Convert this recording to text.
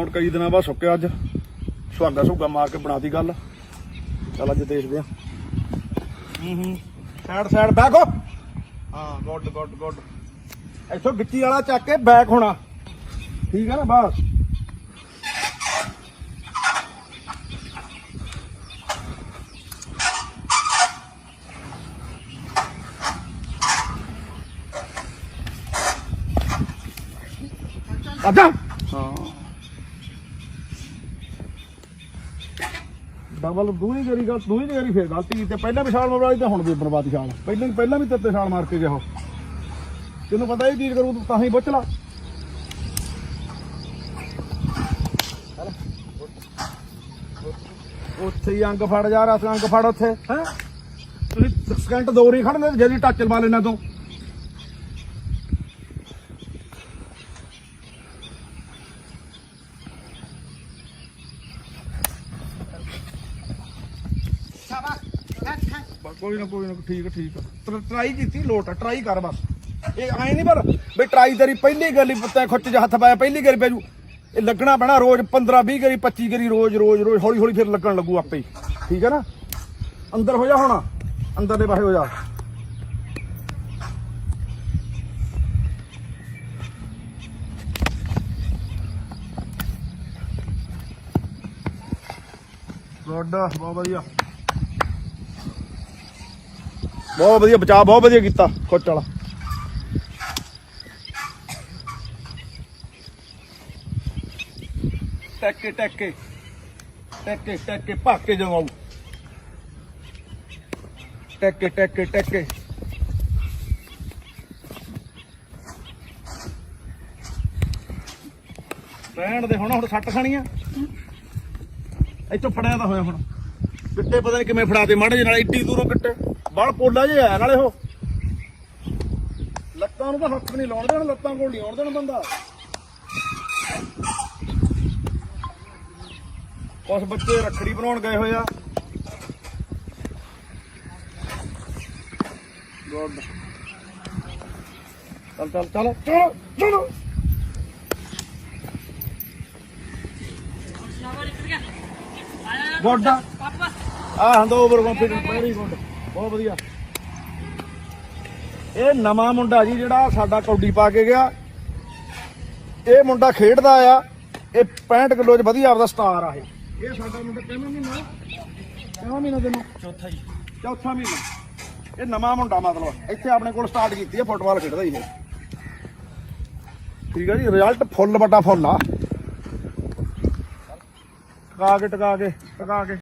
ਹੁਣ ਕਈ ਦਿਨਾਂ ਬਾਅਦ ਸੁੱਕਿਆ ਅੱਜ। ਸੁਹਾਗਾ ਸੁਹਾਗਾ ਮਾਰ ਕੇ ਬਣਾਤੀ ਗੱਲ। ਚੱਲ ਅੱਜ ਦੇਖਦੇ ਆ ਹੂੰ ਹੂੰ। ਸਾਈਡ ਸਾਈਡ ਬੈਕ ਹੋ। ਹਾਂ ਗੁੱਡ ਗੁੱਡ ਗੁੱਡ ਇੱਥੋਂ ਗਿੱਚੀ ਵਾਲਾ ਚੱਕ ਕੇ ਬੈਕ ਹੋਣਾ। ਠੀਕ ਹੈ ਨਾ, ਬਸ। ਅੱਛਾ ਹਾਂ ਡਬਲ ਦੂਈ ਗਰੀ ਗੱਲ ਦੂਈ ਗਰੀ ਫੇਰ ਗਲਤੀ ਤੇ ਪਹਿਲਾਂ ਵੀ ਛਾਲ ਮਾਰ ਤੇ ਹੁਣ ਵੀ ਬਰਬਾਦੀ ਛਾਲ। ਪਹਿਲਾਂ ਪਹਿਲਾਂ ਵੀ ਤੇਰੇ ਤੇ ਛਾਲ ਮਾਰ ਕੇ ਗਿਆ ਉਹ। ਤੈਨੂੰ ਪਤਾ ਹੀ ਚੀਜ਼ ਕਰੂ ਤੂੰ ਹੀ ਬੁੱਝ ਲਾ। ਉੱਥੇ ਹੀ ਅੰਗ ਫੜ ਜਾ ਰਸ ਅੰਗ ਫੜ ਉੱਥੇ। ਹੈ? ਤੁਸੀਂ ਸਕਿੰਟ ਦੋ ਰੀ ਖੜਨੇ ਜਦੀ ਟੱਚ ਲਵਾ ਲੈਣਾ ਤੂੰ। ਬਸ ਕੋਈ ਨਾ ਕੋਈ ਨਾ ਠੀਕ ਆ, ਠੀਕ ਆ। ਟਰਾਈ ਕੀਤੀ ਲੋਟ ਆ ਟਰਾਈ ਕਰ ਬਸ। ਇਹ ਐ ਨਹੀਂ ਪਰ ਬਈ ਟਰਾਈ ਤੇਰੀ ਪਹਿਲੀ ਗਲੀ ਪੱਤੇ ਖੁੱਚ ਚ ਹੱਥ ਪਾਇਆ ਪਹਿਲੀ ਗਲੀ ਪੈਜੂ ਇਹ ਲੱਗਣਾ ਪੈਣਾ ਰੋਜ਼ 15 20 ਗਰੀ 25 ਗਰੀ ਰੋਜ਼ ਰੋਜ਼ ਰੋਜ਼ ਹੌਲੀ ਹੌਲੀ ਫਿਰ ਲੱਗਣ ਲੱਗੂ ਆਪੇ ਹੀ। ਠੀਕ ਹੈ ਨਾ? ਅੰਦਰ ਹੋ ਜਾ ਹੁਣ ਅੰਦਰ ਦੇ ਪਾਸੇ ਹੋ ਜਾ। ਗੁੱਡ ਬਹੁਤ ਵਧੀਆ। ਬਹੁਤ ਵਧੀਆ, ਬਚਾਅ ਬਹੁਤ ਵਧੀਆ ਕੀਤਾ ਖੁੱਚ ਵਾਲਾ। ਟੱਕੇ ਟੱਕੇ। ਟੱਕੇ ਟੱਕੇ, ਭਾਕੇ ਜਵਾਉ ਟੱਕੇ ਟੱਕੇ ਟੱਕੇ। ਰਹਿਣ ਦੇ ਹੁਣ ਹੁਣ ਸੱਟ ਖਾਣੀ ਆ ਇੱਥੋਂ ਫੜਿਆ ਤਾਂ ਹੋਇਆ ਹੁਣ। ਕਿੱਟੇ ਪਤਾ ਨਹੀਂ ਕਿਵੇਂ ਫੜਾਤੇ, ਮਾੜੇ ਜਿਹੇ ਨਾਲ ਇੱਡੀ ਦੂਰੋਂ ਕਿੱਟੇ ਬਲ ਪੋਲਾ ਜਿਹਾ ਆਇਆ ਨਾਲੇ ਉਹ। ਲੱਤਾਂ ਨੂੰ ਤਾਂ ਹੱਥ ਨਹੀਂ ਲਾਉਣ ਦੇਣ, ਲੱਤਾਂ ਕੋਲ ਨਹੀਂ ਆਉਣ ਦੇਣ ਬੰਦਾ। ਕੁਛ ਬੱਚੇ ਰੱਖੜੀ ਬਣਾਉਣ ਗਏ ਹੋਏ ਆ। ਗੁੱਡ। ਚੱਲ ਚੱਲ ਚੱਲ, ਚਲੋ ਚਲੋ। ਗੁੱਡ। ਆ ਹੰਦੋ ਓਵਰ ਕੰਫੀਡੈਂਟ ਵੈਰੀ ਗੁੱਡ। ਬਹੁਤ ਵਧੀਆ। ਇਹ ਨਵਾਂ ਮੁੰਡਾ ਜੀ ਜਿਹੜਾ ਸਾਡਾ ਕੌਡੀ ਪਾ ਕੇ ਗਿਆ। ਇਹ ਮੁੰਡਾ ਖੇਡਦਾ ਆ। ਇਹ 65 ਕਿਲੋ ਚ ਵਧੀਆ ਆਪਦਾ ਸਟਾਰ ਆ ਇਹ। ਇਹ ਸਾਡਾ ਮੁੰਡਾ ਕਿੰਨਾ ਮਹੀਨਾ? ਕਿੰਨਾ ਮਹੀਨਾ ਤੈਨੂੰ? ਚੌਥਾ ਜੀ। ਚੌਥਾ ਮਹੀਨਾ। ਇਹ ਨਵਾਂ ਮੁੰਡਾ ਮਤਲਬ। ਇੱਥੇ ਆਪਣੇ ਕੋਲ ਸਟਾਰਟ ਕੀਤੀ ਹੈ ਫੁੱਟਬਾਲ ਖੇਡਦਾ ਹੀ ਇਹ। ਠੀਕ ਹੈ ਜੀ ਰਿਜ਼ਲਟ ਫੁੱਲ ਵੱਡਾ ਫੁੱਲ ਆ। ਟਕਾ ਕੇ ਟਕਾ ਕੇ ਟਕਾ ਕੇ।